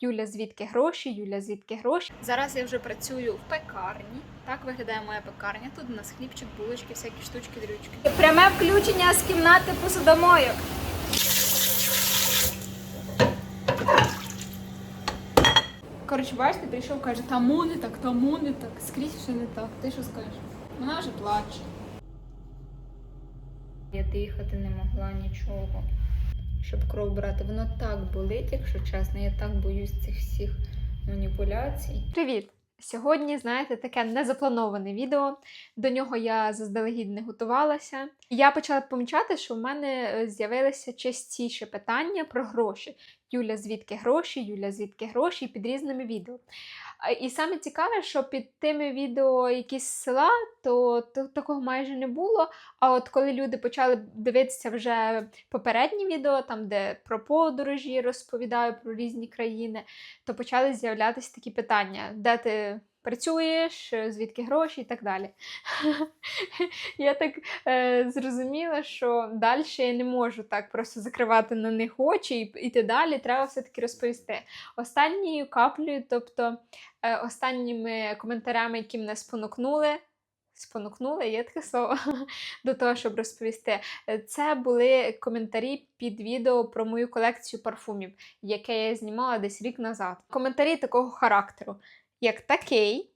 Юля, звідки гроші? Юля, звідки гроші? Зараз я вже працюю в пекарні. Так виглядає моя пекарня. Тут у нас хлібчик, булочки, всякі штучки, дрючки. Пряме включення з кімнати посудомойок. Коротше, бачите, прийшов, каже, тому не так, тому не так, скрізь все не так. Ти що скажеш? Вона вже плаче. Я дихати не могла нічого, щоб кров брати. Воно так болить, якщо чесно. Я так боюсь цих всіх маніпуляцій. Привіт! Сьогодні, знаєте, таке незаплановане відео. До нього я заздалегідь не готувалася. Я почала помічати, що в мене е, з'явилися частіше питання про гроші. Юля, звідки гроші, Юля, звідки гроші під різними відео. І саме цікаве, що під тими відео якісь села, то, то такого майже не було. А от коли люди почали дивитися вже попередні відео, там де про подорожі розповідаю про різні країни, то почали з'являтися такі питання, де ти працюєш, звідки гроші і так далі. Я так е, зрозуміла, що далі я не можу так просто закривати на них очі і йти далі. Треба все-таки розповісти. Останньою каплею, тобто е, останніми коментарями, які мене спонукнули. Спонукнули, є таке слово до того, щоб розповісти. Е, Це були коментарі під відео про мою колекцію парфумів, яке я знімала десь рік назад. Коментарі такого характеру, як такий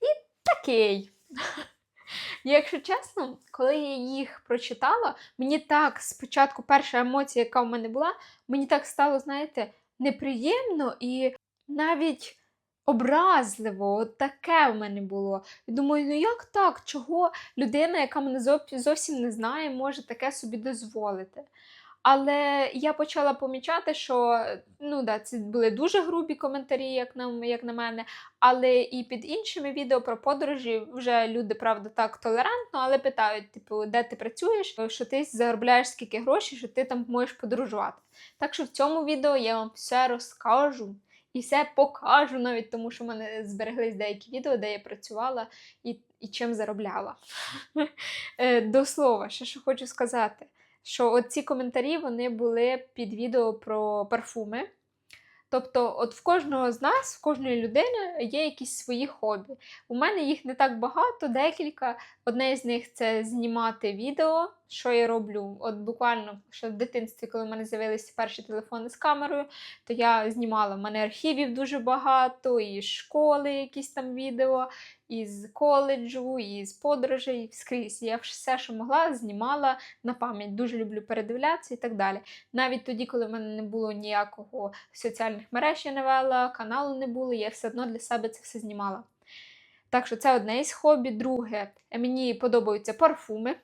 і такий. Якщо чесно, коли я їх прочитала, мені так спочатку перша емоція, яка в мене була, мені так стало, знаєте, неприємно і навіть образливо. Таке в мене було. І думаю, ну як так? Чого людина, яка мене зовсім не знає, може таке собі дозволити? Але я почала помічати, що ну да, це були дуже грубі коментарі, як на, як на мене. Але і під іншими відео про подорожі вже люди, правда, так толерантно, але питають, типу, де ти працюєш, що ти заробляєш скільки грошей, що ти там можеш подорожувати. Так що в цьому відео я вам все розкажу і все покажу, навіть тому що в мене збереглись деякі відео, де я працювала і, і чим заробляла. Е, До слова, ще що хочу сказати, що ці коментарі вони були під відео про парфуми. Тобто, от в кожного з нас, в кожної людини є якісь свої хобі. У мене їх не так багато, декілька. Одне з них це знімати відео, що я роблю. От буквально ще в дитинстві, коли в мене з'явилися перші телефони з камерою, то я знімала. У мене архівів дуже багато, і школи якісь там відео, і з коледжу, і з подорожей, скрізь. Я все, що могла, знімала на пам'ять. Дуже люблю передивлятися і так далі. Навіть тоді, коли в мене не було ніякого соціальних мереж, я не вела, каналу не було, я все одно для себе це все знімала. Так що це одне із хобі. Друге, мені подобаються парфуми.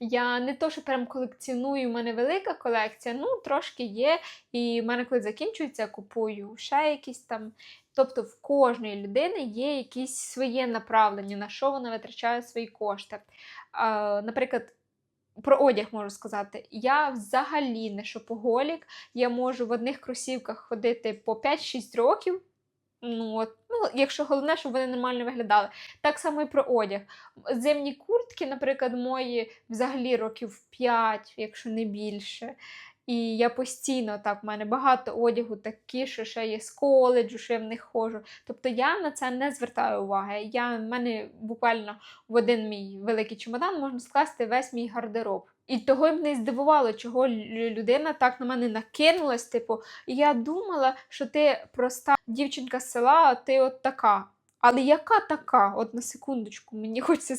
Я не то, що прям колекціоную, у мене велика колекція, ну трошки є. І в мене, коли закінчується, я купую ще якісь там. Тобто в кожної людини є якісь своє направлення, на що вона витрачає свої кошти. Наприклад, про одяг можу сказати. Я взагалі не шопоголік. Я можу в одних кросівках ходити по 5-6 років. Ну, от, ну, якщо головне, щоб вони нормально виглядали. Так само і про одяг. Зимні куртки, наприклад, мої взагалі років 5, якщо не більше. І я постійно так, в мене багато одягу такі, що ще є з коледжу, що я в них ходжу. Тобто я на це не звертаю уваги. Я, в мене буквально в один мій великий чемодан можна скласти весь мій гардероб. І того й мене здивувало, чого людина так на мене накинулась. Типу, я думала, що ти проста дівчинка з села, а ти от така. Але яка така? От на секундочку, мені хочеться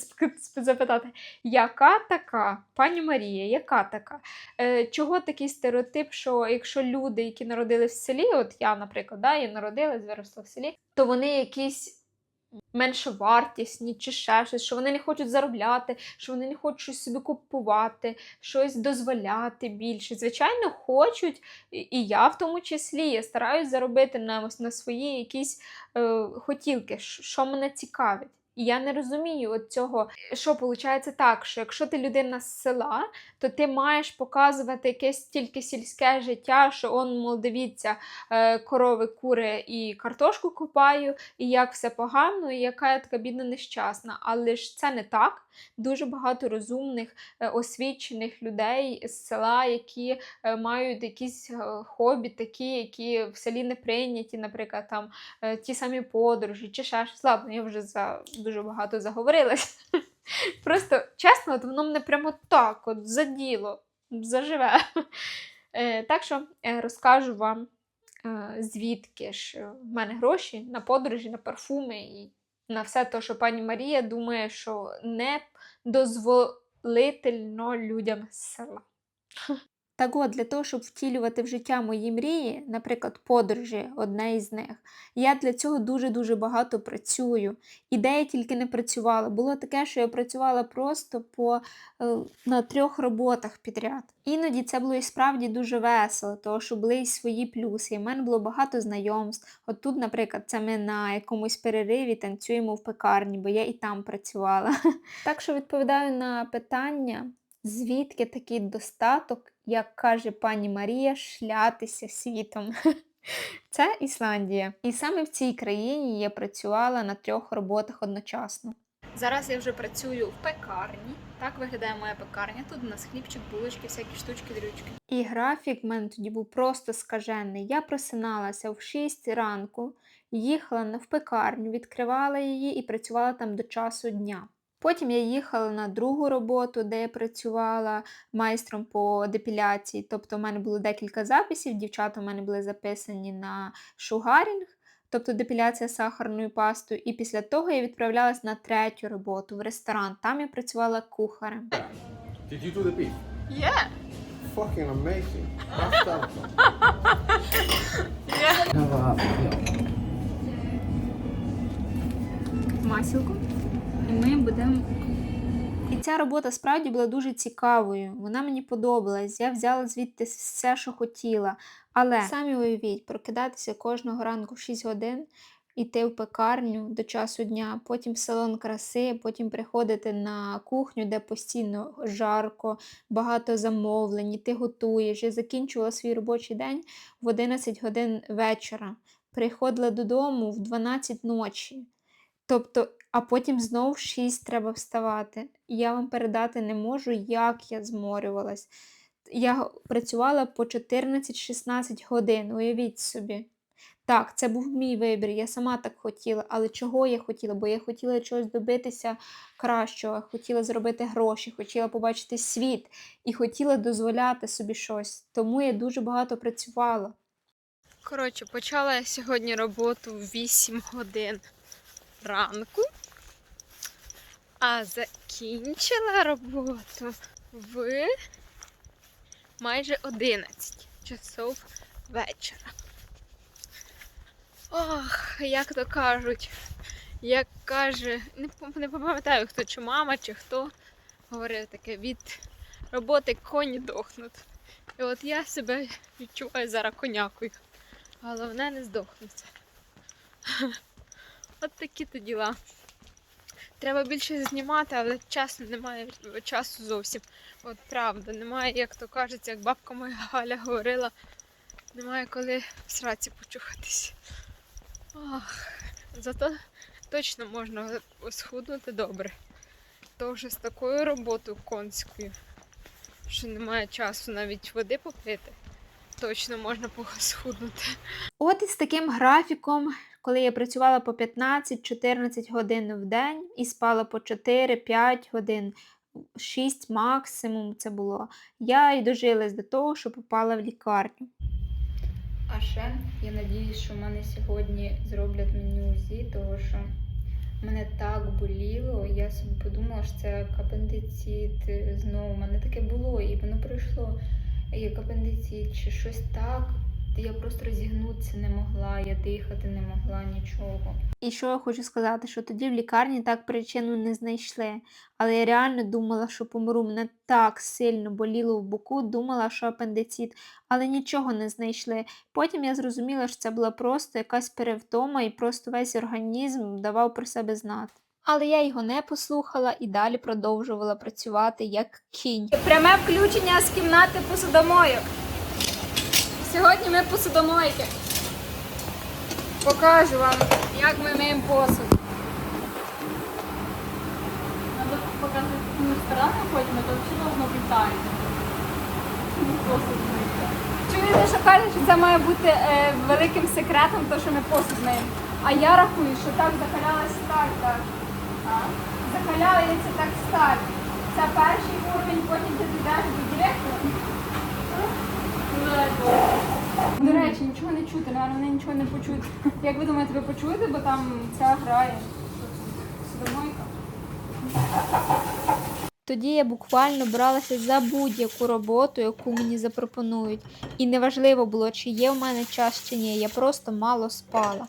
запитати, яка така, пані Марія, яка така? Е, чого такий стереотип, що якщо люди, які народились в селі, от я, наприклад, да, я народилась, виросла в селі, то вони якісь меншовартісні чи ще щось, що вони не хочуть заробляти, що вони не хочуть щось собі купувати, щось дозволяти більше. Звичайно, хочуть, і- я в тому числі. Я стараюсь заробити на, на свої якісь е, хотілки, що мене цікавить. І я не розумію от цього, що виходить так, що якщо ти людина з села, то ти маєш показувати якесь тільки сільське життя, що он, мол, дивіться, е, корови, кури і картошку купаю, і як все погано, і яка я така бідна нещасна. Але ж це не так. Дуже багато розумних, е, освічених людей з села, які е, мають якісь хобі, такі, які в селі не прийняті, наприклад, там ті самі подорожі чи ще щось. Ладно, я вже за дуже багато заговорилась. Просто чесно, от воно мене прямо так, от за діло, заживе. Е, Так що е, розкажу вам, е, звідки ж в мене гроші на подорожі, на парфуми і на все те, що пані Марія думає, що не дозволительно людям з села. Так от, для того, щоб втілювати в життя мої мрії, наприклад, подорожі, одне із них, я для цього дуже-дуже багато працюю. І де тільки не працювала. Було таке, що я працювала просто по, е, на трьох роботах підряд. Іноді це було і справді дуже весело, тому що були і свої плюси. І в мене було багато знайомств. От тут, наприклад, це ми на якомусь перериві танцюємо в пекарні, бо я і там працювала. Так що відповідаю на питання, звідки такий достаток, як каже пані Марія, шлятися світом. Це Ісландія. І саме в цій країні я працювала на трьох роботах одночасно. Зараз я вже працюю в пекарні. Так виглядає моя пекарня. Тут у нас хлібчик, булочки, всякі штучки, дрючки. І графік в мене тоді був просто скажений. Я просиналася в 6 ранку, їхала в пекарню, відкривала її і працювала там до часу дня. Потім я їхала на другу роботу, де я працювала майстром по депіляції. Тобто, в мене було декілька записів. Дівчата в мене були записані на шугарінг, тобто депіляція сахарною пастою. І після того я відправлялась на третю роботу в ресторан. Там я працювала кухарем. Did you do the beef? Yeah. Fucking amazing. That's that. масілку, і ми будемо. І ця робота справді була дуже цікавою. Вона мені подобалась. Я взяла звідти все, що хотіла. Але самі уявіть, прокидатися кожного ранку в 6 годин, іти в пекарню до часу дня, потім в салон краси, потім приходити на кухню, де постійно жарко, багато замовлень, ти готуєш. Я закінчувала свій робочий день в 11 годин вечора. Приходила додому в 12 ночі. Тобто, а потім знов в 6 треба вставати. Я вам передати не можу, як я зморювалась. Я працювала по 14-16 годин, уявіть собі. Так, це був мій вибір, я сама так хотіла, але чого я хотіла? Бо я хотіла чогось добитися кращого, хотіла зробити гроші, хотіла побачити світ і хотіла дозволяти собі щось. Тому я дуже багато працювала. Коротше, почала я сьогодні роботу в 8 годин ранку, а закінчила роботу в майже 11 часов вечора. Ох, як то кажуть, як каже, не, пам'ятаю, хто чи мама, чи хто говорив таке, від роботи коні дохнуть. І от я себе відчуваю зараз конякою. Головне не здохнути. От такі то діла. Треба більше знімати, але часу немає часу зовсім. От правда, немає, як то кажеться, як бабка моя Галя говорила, немає коли в сраці почухатись. Ох, зато точно можна схуднути добре. То вже з такою роботою конською, що немає часу навіть води попити, точно можна схуднути. От із таким графіком, коли я працювала по 15-14 годин в день і спала по 4-5 годин, 6 максимум це було, я й дожилась до того, що попала в лікарню. А ще я надіюсь, що в мене сьогодні зроблять мені УЗІ, тому що мене так боліло. Я собі подумала, що це апендицит знову. У мене таке було, і воно пройшло як апендицит чи щось так. Я просто розігнутися не могла, я дихати не могла нічого. І що я хочу сказати, що тоді в лікарні так причину не знайшли. Але я реально думала, що помру. Мене так сильно боліло в боку, думала, що апендицит, але нічого не знайшли. Потім я зрозуміла, що це була просто якась перевтома, і просто весь організм давав про себе знати Але я його не послухала і далі продовжувала працювати як кінь. Пряме включення з кімнати посудомойок. Сьогодні ми посудомойки. Покажу вам, як ми миємо посуд. Надо показывать, в какую сторону ходим, это вообще должно быть тайно. Не просто мыться. Чуєте, що кажуть, що це має бути е, великим секретом, то що ми посуд миємо. А я рахую, що так закалялась сталь. Так. Закаляється так сталь. Це перший уровень, потім ти йдеш до директора. До речі, нічого не чути, наверное, вони нічого не почують. Як ви думаєте, ви почуєте, бо там ця грає? Судомойка. Тоді я буквально бралася за будь-яку роботу, яку мені запропонують. І неважливо було, чи є в мене час чи ні. Я просто мало спала.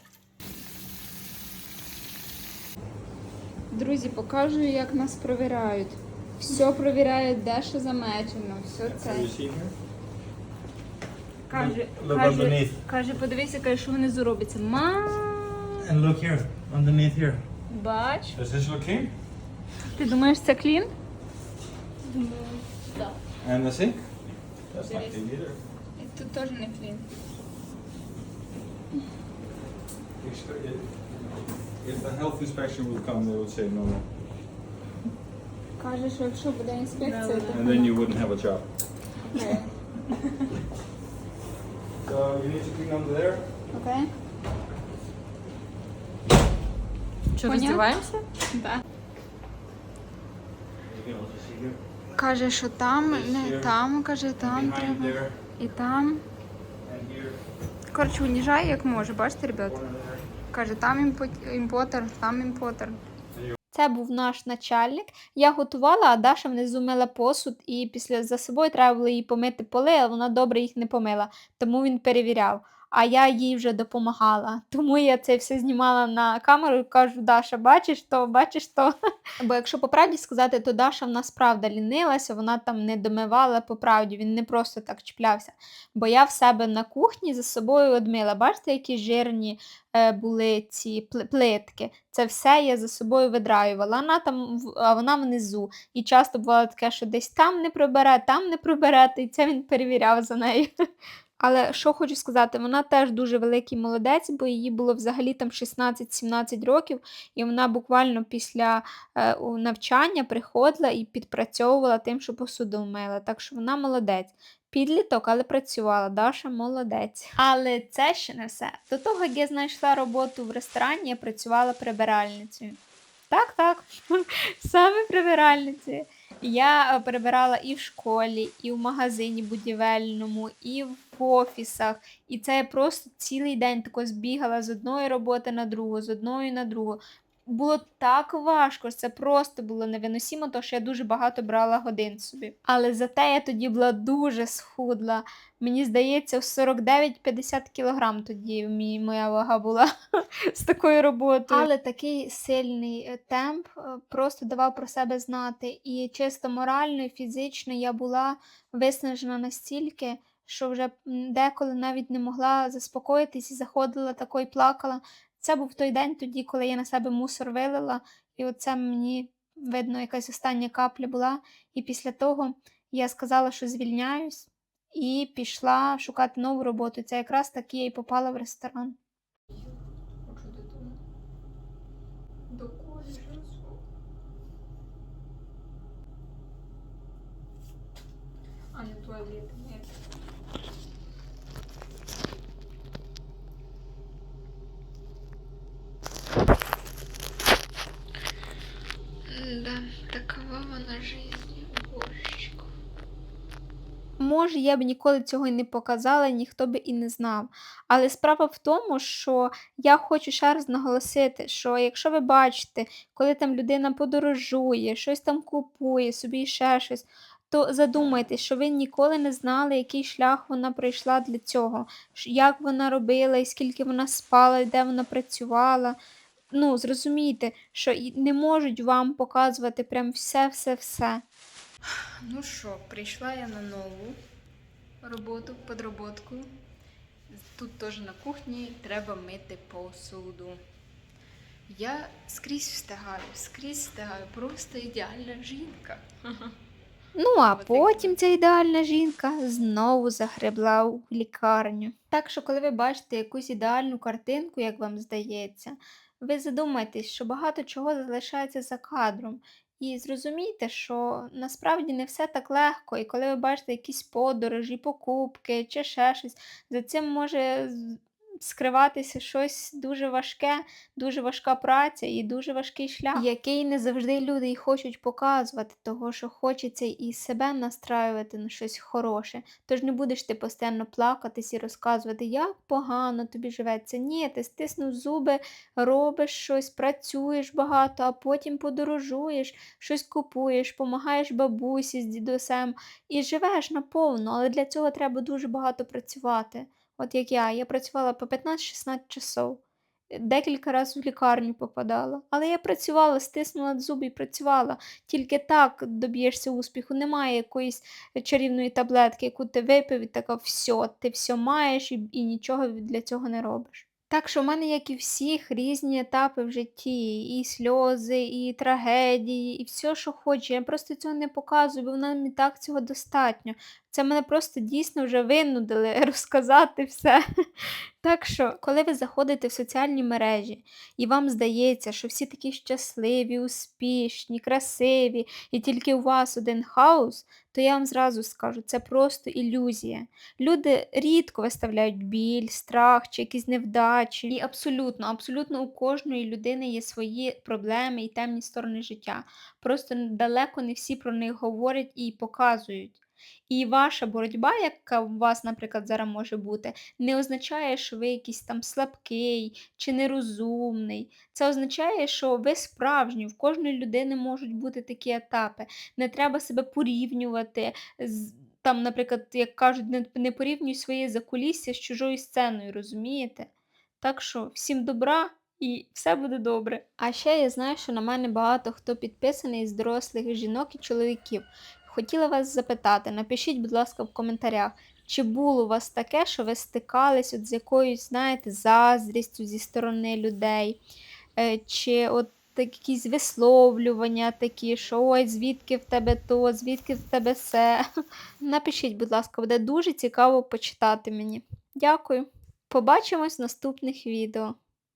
Друзі, покажу, як нас провіряють. Все провіряють, де що замечено, все це. Каже, каже, каже, подивися, каже, що внизу робиться. Ма, And look here, underneath here. бач. Does this look clean? Ти думаєш, це клін? Да. And the sink? That's not clean either. Тут теж не клін. If the health inspection will come, they will say no. Каже, що якщо буде інспекція, то And then you wouldn't have a job. Окей. So you need to clean under there. Окей? Понял? раздеваемся? Так. You can also see here. Каже, що там, не там, каже, там Behind треба. there І там. and here. Коротше, уніжає як може, бачите, ребят? One there. Каже, там імпотер, там імпотер. Це був наш начальник. Я готувала, а Даша внизу мила посуд, і після за собою треба було їй помити поли, але вона добре їх не помила. Тому він перевіряв. А я їй вже допомагала. Тому я це все знімала на камеру і кажу: Даша, бачиш то, бачиш то. Бо якщо по правді сказати, то Даша в нас правда лінилася, вона там не домивала по правді, він не просто так чіплявся. Бо я в себе на кухні за собою одмила. Бачите, які жирні е, були ці плитки. Це все я за собою видраювала. Вона там, а вона внизу. І часто бувало таке, що десь там не прибере, там не приберете, і це він перевіряв за нею. Але що хочу сказати, вона теж дуже великий молодець, бо їй було взагалі там 16-17 років, і вона буквально після е, навчання приходила і підпрацьовувала тим, що посуду мила. Так що вона молодець. Підліток, але працювала. Даша молодець. Але це ще не все. До того, як я знайшла роботу в ресторані, я працювала прибиральницею. Так, так, саме прибиральницею. Я перебирала і в школі, і в магазині будівельному, і в офісах. І це я просто цілий день тако збігала з одної роботи на другу, з одної на другу. Було так важко, це просто було невиносимо, тому що я дуже багато брала годин собі. Але зате я тоді була дуже схудла. Мені здається, в 49-50 кілограм тоді моя вага була з такою роботою. Але такий сильний е, темп е, просто давав про себе знати. І чисто морально і фізично я була виснажена настільки, що вже деколи навіть не могла заспокоїтись і заходила тако і плакала. Це був той день тоді, коли я на себе мусор вилила, і оце мені, видно, якась остання капля була. І після того я сказала, що звільняюсь, і пішла шукати нову роботу. Це якраз так я і попала в ресторан. А, Може, я б ніколи цього і не показала, ніхто би і не знав. Але справа в тому, що я хочу ще раз наголосити, що якщо ви бачите, коли там людина подорожує, щось там купує, собі ще щось, то задумайтесь, що ви ніколи не знали, який шлях вона пройшла для цього, як вона робила, і скільки вона спала, і де вона працювала. Ну, зрозумійте, що не можуть вам показувати прям все-все-все. Ну що, прийшла я на нову роботу, подроботку. Тут теж на кухні треба мити посуду. Я скрізь встигаю, скрізь встигаю, просто ідеальна жінка. Ну, а потім ця ідеальна жінка знову загребла в лікарню. Так що, коли ви бачите якусь ідеальну картинку, як вам здається, ви задумайтесь, що багато чого залишається за кадром. І зрозумійте, що насправді не все так легко, і коли ви бачите якісь подорожі, покупки чи ще щось, за цим може скриватися щось дуже важке, дуже важка праця і дуже важкий шлях, який не завжди люди й хочуть показувати, того що хочеться і себе настраювати на щось хороше. Тож не будеш ти постійно плакатись і розказувати, як погано тобі живеться. Ні, ти стиснув зуби, робиш щось, працюєш багато, а потім подорожуєш, щось купуєш, помагаєш бабусі з дідусем і живеш наповну, але для цього треба дуже багато працювати. От як я, я працювала по 15-16 часов. Декілька разів в лікарню попадала. Але я працювала, стиснула зуби і працювала. Тільки так доб'єшся успіху. Немає якоїсь чарівної таблетки, яку ти випив і така все, ти все маєш і, і нічого для цього не робиш. Так що в мене, як і всіх, різні етапи в житті, і сльози, і трагедії, і все, що хочу. Я просто цього не показую, бо нам і так цього достатньо. Це мене просто дійсно вже винудили розказати все. Так що, коли ви заходите в соціальні мережі, і вам здається, що всі такі щасливі, успішні, красиві, і тільки у вас один хаос, то я вам зразу скажу, це просто ілюзія. Люди рідко виставляють біль, страх чи якісь невдачі. І абсолютно, абсолютно у кожної людини є свої проблеми і темні сторони життя. Просто далеко не всі про них говорять і показують. І ваша боротьба, яка у вас, наприклад, зараз може бути, не означає, що ви якийсь там слабкий чи нерозумний. Це означає, що ви справжні, в кожної людини можуть бути такі етапи. Не треба себе порівнювати. з- Там, наприклад, як кажуть, не, порівнюй своє закулісся з чужою сценою, розумієте? Так що всім добра і все буде добре. А ще я знаю, що на мене багато хто підписаний з дорослих жінок і чоловіків. Хотіла вас запитати, напишіть, будь ласка, в коментарях, чи було у вас таке, що ви стикались от з якоюсь, знаєте, заздрістю зі сторони людей, Е, чи от якісь висловлювання такі, що ой, звідки в тебе то, звідки в тебе все. Напишіть, будь ласка, буде дуже цікаво почитати мені. Дякую. Побачимось в наступних відео.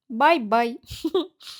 Бай-бай!